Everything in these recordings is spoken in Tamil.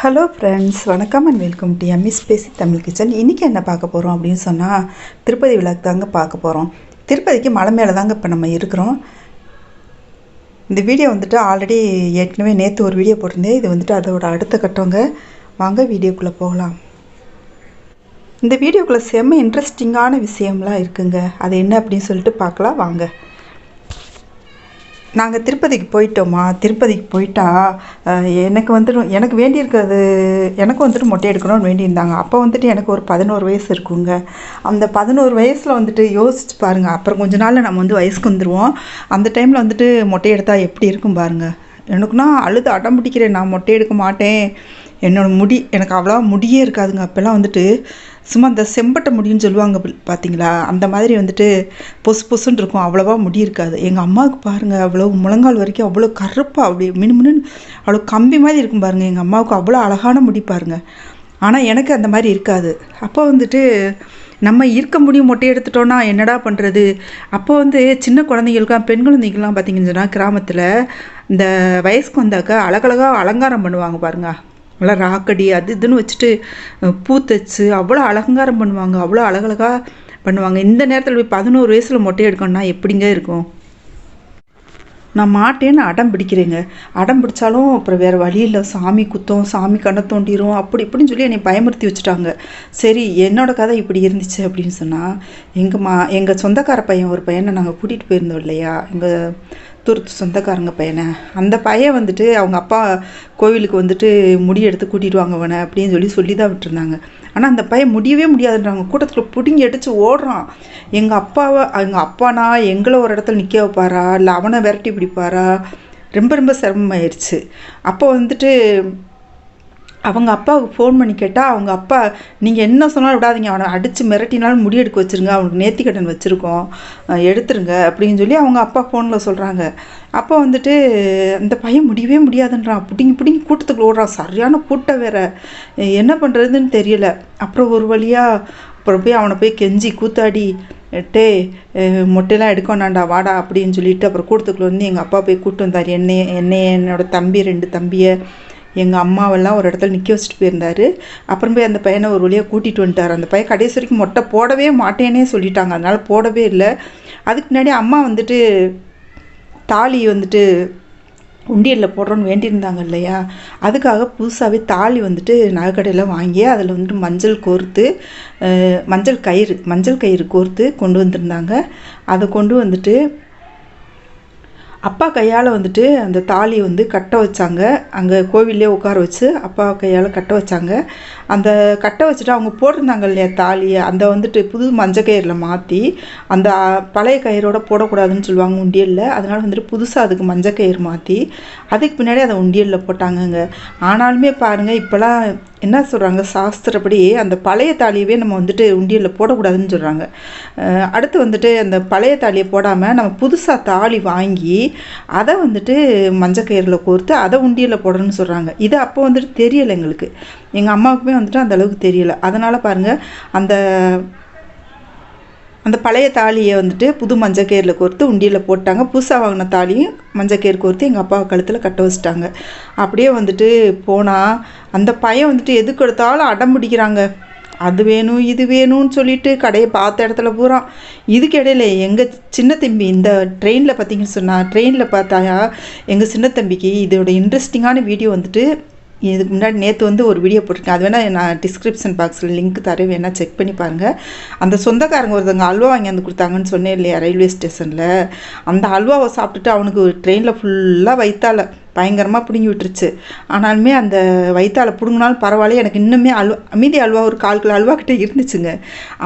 ஹலோ ஃப்ரெண்ட்ஸ் வணக்கம் and welcome to M S பேசி தமிழ் கிச்சன் இன்றைக்கி என்ன பார்க்க போகிறோம் அப்படின்னு சொன்னால் திருப்பதி விழாக்கு தாங்க பார்க்க போகிறோம் திருப்பதிக்கு மலை மேலே தாங்க இப்போ நம்ம இருக்கிறோம். இந்த வீடியோ வந்துட்டு ஆல்ரெடி ஏற்கனவே நேற்று ஒரு வீடியோ போட்டிருந்தேன். இது வந்துட்டு அதோட அடுத்த கட்டவங்க வாங்க வீடியோக்குள்ளே போகலாம். இந்த வீடியோக்குள்ளே செம்ம இன்ட்ரெஸ்டிங்கான விஷயம்லாம் இருக்குங்க. அது என்ன அப்படின்னு சொல்லிட்டு பார்க்கலாம். வாங்க. நாங்கள் திருப்பதிக்கு போயிட்டோமா? திருப்பதிக்கு போயிட்டா எனக்கு வந்துட்டு எனக்கு வேண்டியிருக்கிறது எனக்கு வந்துட்டு மொட்டை எடுக்கணும்னு வேண்டியிருந்தாங்க. அப்போ வந்துட்டு எனக்கு ஒரு பதினோரு வயசு இருக்குங்க. அந்த பதினோரு வயசில் வந்துட்டு யோசிச்சு பாருங்கள் அப்புறம் கொஞ்ச நாளில் நம்ம வந்து வயசுக்கு வந்துடுவோம் அந்த டைமில் வந்துட்டு மொட்டை எடுத்தால் எப்படி இருக்கும் பாருங்கள் எனக்குன்னா அழுது அடம் பிடிக்கிறேன். நான் மொட்டை எடுக்க மாட்டேன். என்னோடய முடி எனக்கு அவ்வளோ முடியே இருக்காதுங்க. அப்போல்லாம் வந்துட்டு சும்மா அந்த செம்பட்டை முடின்னு சொல்லுவாங்க பார்த்தீங்களா அந்த மாதிரி வந்துட்டு பொசு பொசுன்னு இருக்கும். அவ்வளோவா முடி இருக்காது. எங்கள் அம்மாவுக்கு பாருங்கள் அவ்வளோ முழங்கால் வரைக்கும் அவ்வளோ கருப்பாக அப்படி மினுமினுன்னு அவ்வளோ கம்பி மாதிரி இருக்கும் பாருங்கள் எங்கள் அம்மாவுக்கு அவ்வளோ அழகான முடி பாருங்கள் ஆனால் எனக்கு அந்த மாதிரி இருக்காது. அப்போ வந்துட்டு நம்ம இருக்க முடியும் மொட்டை எடுத்துட்டோன்னா என்னடா பண்ணுறது அப்போ வந்து சின்ன குழந்தைங்களுக்குலாம் பெண் குழந்தைங்கள்லாம் பார்த்தீங்கன்னு சொன்னால் கிராமத்தில் இந்த வயசுக்கு வந்தாக்கா அழகழகாக அலங்காரம் பண்ணுவாங்க பாருங்கள் நல்லா ராக்கடி அது இதுன்னு வச்சுட்டு பூ தைச்சு அவ்வளோ அலங்காரம் பண்ணுவாங்க அவ்வளோ அழகழகா பண்ணுவாங்க. இந்த நேரத்தில் போய் பதினோரு வயசில் மொட்டை எடுக்கணும்னா எப்படிங்க இருக்கும்? நான் மாட்டேன்னு அடம் பிடிக்கிறேங்க. அடம் பிடிச்சாலும் அப்புறம் வேறு வழி இல்லை. சாமி குத்தம் சாமி கண்ணை தோண்டிடும் அப்படி இப்படின்னு சொல்லி என்னை பயமுறுத்தி வச்சுட்டாங்க. சரி என்னோட கதை இப்படி இருந்துச்சு அப்படின்னு சொன்னால் எங்கள் மா எங்கள் சொந்தக்கார பையன் ஒரு பையனை நாங்கள் கூட்டிகிட்டு போயிருந்தோம் இல்லையா? எங்கள் தூரத்து சொந்தக்காரங்க பையனை. அந்த பையன் வந்துட்டு அவங்க அப்பா கோவிலுக்கு வந்துட்டு முடி எடுத்து கூட்டிட்டு வாங்க அப்படின்னு சொல்லி சொல்லி தான் விட்டுருந்தாங்க. ஆனால் அந்த பையன் முடியவே முடியாதுன்றாங்க. கூட்டத்தில் பிடுங்கி அடித்து ஓடுறான். எங்கள் அப்பாவை எங்கள் அப்பானா எங்களை ஒரு இடத்துல நிற்க வைப்பாரா? இல்லை அவனை விரட்டி பிடிப்பாரா? ரொம்ப ரொம்ப சிரமமாயிருச்சு. அப்போ வந்துட்டு அவங்க அப்பாவுக்கு ஃபோன் பண்ணி கேட்டால் அவங்க அப்பா நீங்கள் என்ன சொன்னாலும் விடாதீங்க. அவனை அடித்து மிரட்டினாலும் முடி எடுக்க வச்சுருங்க. அவனுக்கு நேர்த்திக்கடன் வச்சுருக்கோம். எடுத்துருங்க. அப்படின்னு சொல்லி அவங்க அப்பா ஃபோனில் சொல்கிறாங்க அப்போ வந்துட்டு அந்த பையன் முடியவே முடியாதுன்றான். பிடிங்கி பிடிங்கி கூட்டத்துக்குள்ள ஓடுறான். சரியான கூட்டம் வேற. என்ன பண்ணுறதுன்னு தெரியல. அப்புறம் ஒரு வழியாக அப்புறம் போய் அவனை போய் கெஞ்சி கூத்தாடி டே மொட்டையெல்லாம் எடுக்க வேண்டாண்டா வாடா. அப்படின்னு சொல்லிட்டு அப்புறம் கூட்டத்துக்குள்ள வந்து எங்கள் அப்பா போய் கூப்பிட்டு வந்தார். என்னை என்னை என்னோட தம்பி ரெண்டு தம்பியை. எங்கள் அம்மாவெல்லாம் ஒரு இடத்துல நிற்க வச்சுட்டு போயிருந்தாரு. அப்புறம் போய் அந்த பையனை ஒரு வழியாக கூட்டிகிட்டு வந்துட்டார். அந்த பையன் கடைசி வரைக்கும் மொட்டை போடவே மாட்டேனே சொல்லிட்டாங்க. அதனால் போடவே இல்லை. அதுக்கு முன்னாடி அம்மா வந்துட்டு தாலி வந்துட்டு உண்டியலில் போடுறோன்னு வேண்டியிருந்தாங்க இல்லையா? அதுக்காக புதுசாகவே தாலி வந்துட்டு நகைக்கடையில் வாங்கி அதில் வந்துட்டு மஞ்சள் கோர்த்து மஞ்சள் கயிறு மஞ்சள் கயிறு கோர்த்து கொண்டு வந்திருந்தாங்க. அதை கொண்டு வந்துட்டு அப்பா கையால் வந்துட்டு அந்த தாலியை வந்து கட்ட வச்சாங்க. அங்கே கோவிலே உட்கார வச்சு அப்பா கையால் கட்ட வச்சாங்க. அந்த கட்ட வச்சுட்டு அவங்க போட்டிருந்தாங்க இல்லையா தாலியை அந்த வந்துட்டு புது மஞ்சள் கயிறில் மாற்றி அந்த பழைய கயிறோட போடக்கூடாதுன்னு சொல்லுவாங்க உண்டியலில். அதனால் வந்துட்டு புதுசாக அதுக்கு மஞ்சள் கயிறு மாற்றி அதுக்கு பின்னாடி அதை உண்டியலில் போட்டாங்கங்க. ஆனாலுமே பாருங்கள் இப்போலாம் என்ன சொல்கிறாங்க சாஸ்திரப்படி அந்த பழைய தாலியவே நம்ம வந்துட்டு உண்டியலில் போடக்கூடாதுன்னு சொல்கிறாங்க அடுத்து வந்துட்டு அந்த பழைய தாலியை போடாமல் நம்ம புதுசாக தாலி வாங்கி அதை வந்துட்டு மஞ்சக்கயிறில் கோர்த்து அதை உண்டியலில் போடணும்னு சொல்கிறாங்க இது அப்போ வந்துட்டு தெரியலை எங்களுக்கு. எங்கள் அம்மாவுக்குமே வந்துட்டு அந்த அளவுக்கு தெரியலை. அதனால் பாருங்கள் அந்த அந்த பழைய தாலியை வந்துட்டு புது மஞ்சக்கயிறில் கோர்த்து உண்டியில் போட்டாங்க. புதுசாக வாங்கின தாலியும் மஞ்சக்கயிறு கோர்த்து எங்கள் அப்பா கழுத்தில் கட்ட வச்சிட்டாங்க. அப்படியே வந்துட்டு போனால் அந்த பையன் வந்துட்டு எதுக்கு எடுத்தாலும் அடம் பிடிக்கிறாங்க. அது வேணும் இது வேணும்னு சொல்லிட்டு கடையை பார்த்த இடத்துல பூரா இதுக்கு இடையில எங்கள் சின்ன தம்பி இந்த ட்ரெயினில் பார்த்தீங்கன்னு சொன்னால் ட்ரெயினில் பார்த்தாயா எங்கள் சின்ன தம்பிக்கு இதோட இன்ட்ரெஸ்டிங்கான வீடியோ வந்துட்டு இதுக்கு முன்னாடி நேற்று வந்து ஒரு வீடியோ போட்டிருக்கேன். அது வேணால் நான் டிஸ்கிரிப்ஷன் பாக்ஸில் லிங்க் தரேன் வேணால் செக் பண்ணி பாருங்கள் அந்த சொந்தக்காரங்க ஒருத்தவங்க அல்வா வாங்கி வந்து கொடுத்தாங்கன்னு சொன்னேன் இல்லையா ரயில்வே ஸ்டேஷனில் அந்த அல்வாவை சாப்பிட்டுட்டு அவனுக்கு ட்ரெயினில் ஃபுல்லாக வைத்தால பயங்கரமாக பிடுங்கி விட்டுருச்சு. ஆனாலுமே அந்த வயிற்றால் பிடுங்கினாலும் பரவாயில்ல. எனக்கு இன்னுமே அல்வா மீதி அல்வா ஒரு கால் கிலோ அல்வா கிட்டே இருந்துச்சுங்க.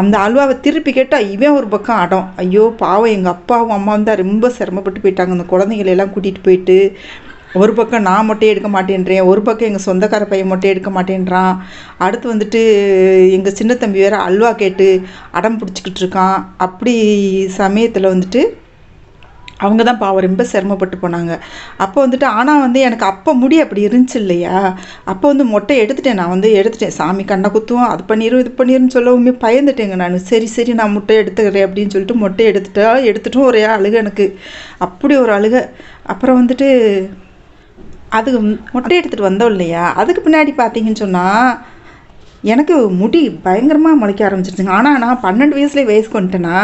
அந்த அல்வாவை திருப்பி கேட்டால் இவன் ஒரு பக்கம் அடம் ஐயோ பாவம் எங்கள் அப்பாவும் அம்மாவும் தான் ரொம்ப சிரமப்பட்டு போயிட்டாங்க. அந்த குழந்தைங்களெல்லாம் கூட்டிகிட்டு போயிட்டு ஒரு பக்கம் நான் மட்டும் எடுக்க மாட்டேன்றேன் ஒரு பக்கம் எங்கள் சொந்தக்கார பையன் மட்டும் எடுக்க மாட்டேன்றான். அடுத்து வந்துட்டு எங்கள் சின்ன தம்பி வேறு அல்வா கேட்டு அடம் பிடிச்சிக்கிட்டு இருக்கான். அப்படி சமயத்தில் வந்துட்டு அவங்க தான் பாவம் ரொம்ப சிரமப்பட்டு போனாங்க. அப்போ வந்துட்டு ஆனால் வந்து எனக்கு அப்போ முடி அப்படி இருந்துச்சு இல்லையா? அப்போ வந்து மொட்டை எடுத்துட்டேன் நான் வந்து எடுத்துட்டேன். சாமி கண்ணை குத்துவோம் அது பண்ணிடும் இது பண்ணிடும் சொல்லவுமே பயந்துட்டேங்க நான். சரி சரி நான் முட்டை எடுத்துக்கிறேன் அப்படின்னு சொல்லிட்டு மொட்டை எடுத்துட்டா எடுத்துட்டும் ஒரே அழுக எனக்கு. அப்படி ஒரு அழுக. அப்புறம் வந்துட்டு அது மொட்டை எடுத்துகிட்டு வந்தோம் இல்லையா? அதுக்கு பின்னாடி பார்த்தீங்கன்னு சொன்னால் எனக்கு முடி பயங்கரமாக முளைக்க ஆரம்பிச்சிருச்சுங்க. ஆனால் நான் பன்னெண்டு வயசுலேயே வயசுக்கு வந்துட்டேன்னா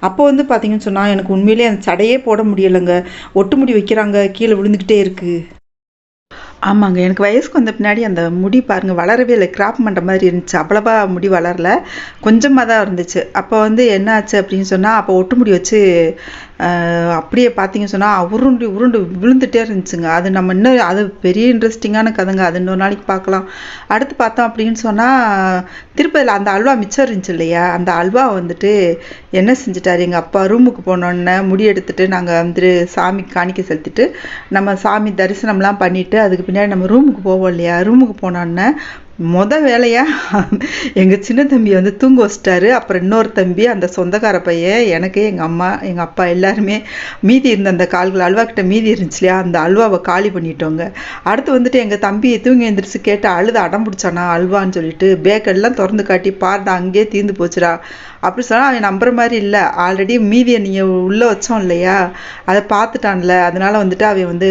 அப்போ வந்து பார்த்தீங்கன்னு சொன்னால் எனக்கு உண்மையிலேயே அந்த சடையே போட முடியலைங்க. ஒட்டு முடி வைக்கிறாங்க கீழே விழுந்துக்கிட்டே இருக்குது ஆமாங்க எனக்கு வயசுக்கு வந்த பின்னாடி அந்த முடி பாருங்கள் வளரவே இல்லை. கிராப் பண்ணுற மாதிரி இருந்துச்சு. அவ்வளவா முடி வளரல. கொஞ்சமாக தான் இருந்துச்சு. அப்போ வந்து என்ன ஆச்சு அப்படின்னு சொன்னால் அப்போ ஒட்டு முடி வச்சு அப்படியே பார்த்தீங்கன்னு சொன்னால் உருண்டு உருண்டு விழுந்துட்டே இருந்துச்சுங்க. அது நம்ம இன்னும் அது பெரிய இன்ட்ரெஸ்டிங்கான கதைங்க. அது இன்னொரு நாளைக்கு பார்க்கலாம். அடுத்து பார்த்தோம் அப்படின்னு சொன்னால் திருப்பதியில் அந்த அல்வா மிச்சம் இருந்துச்சு இல்லையா? அந்த அல்வா வந்துட்டு என்ன செஞ்சுட்டாரு? எங்கள் அப்பா ரூமுக்கு போனோன்னே முடி எடுத்துட்டு நாங்கள் வந்துட்டு சாமிக்கு காணிக்க செலுத்திட்டு நம்ம சாமி தரிசனம்லாம் பண்ணிவிட்டு அதுக்கு பின்னாடி நம்ம ரூமுக்கு போவோம் இல்லையா? ரூமுக்கு போனோடனே மொத வேலையாக எங்கள் சின்ன தம்பி வந்து தூங்க வச்சிட்டாரு. அப்புறம் இன்னொரு தம்பி அந்த சொந்தக்கார பையன் எனக்கு எங்கள் அம்மா எங்கள் அப்பா எல்லாருமே மீதி இருந்த அந்த கால்கள் அல்வா கிட்ட மீதி இருந்துச்சு இல்லையா? அந்த அல்வாவை காலி பண்ணிட்டோங்க. அடுத்து வந்துட்டு எங்கள் தம்பி தூங்கி எழுந்திரிச்சு கேட்டு அழுது அடம் பிடிச்சானா அல்வான்னு சொல்லிட்டு பேக்கெல்லாம் திறந்து காட்டி பாருடா அங்கேயே தீர்ந்து போச்சுடா. அப்படி சொன்னால் அவன் நம்புற மாதிரி இல்லை. ஆல்ரெடி மீதியை நீங்கள் உள்ளே வச்சோம் இல்லையா? அதை பார்த்துட்டான்ல. அதனால் வந்துட்டு அவன் வந்து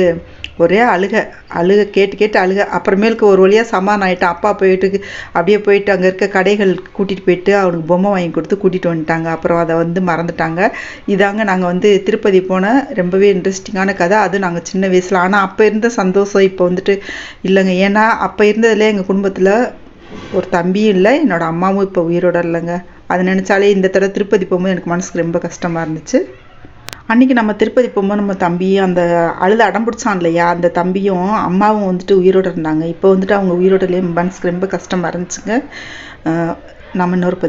ஒரே அழுக அழுக கேட்டு கேட்டு அழுக. அப்புறமேலுக்கு ஒரு வழியாக சமாதானம் ஆயிட்டான். அப்பா போயிட்டு அப்படியே போயிட்டு அங்கே இருக்க கடைகள் கூட்டிகிட்டு போயிட்டு அவனுக்கு பொம்மை வாங்கி கொடுத்து கூட்டிகிட்டு வந்துட்டாங்க. அப்புறம் அதை வந்து மறந்துட்டாங்க. இதாங்க நாங்கள் வந்து திருப்பதி போன ரொம்பவே இன்ட்ரெஸ்டிங்கான கதை. அது நாங்கள் சின்ன வயசில். ஆனால் அப்போ இருந்த சந்தோஷம் இப்போ வந்துட்டு இல்லைங்க. ஏன்னா அப்போ இருந்ததுல எங்கள் குடும்பத்தில் ஒரு தம்பியும் இல்லை என்னோட அம்மாவும் இப்போ உயிரோட இல்லைங்க. அதை நினச்சாலே இந்த தடவை திருப்பதி போகும்போது எனக்கு மனசுக்கு ரொம்ப கஷ்டமாக இருந்துச்சு. அன்றைக்கி நம்ம திருப்பதி போகும்போது நம்ம தம்பி அந்த அழுது அடம் பிடிச்சான் இல்லையா? அந்த தம்பியும் அம்மாவும் வந்துட்டு உயிரோட இருந்தாங்க. இப்போ வந்துட்டு அவங்க உயிரோட இல்லையே. மனசுக்கு ரொம்ப கஷ்டமாக இருந்துச்சுங்க. நம்ம இன்னொரு பதி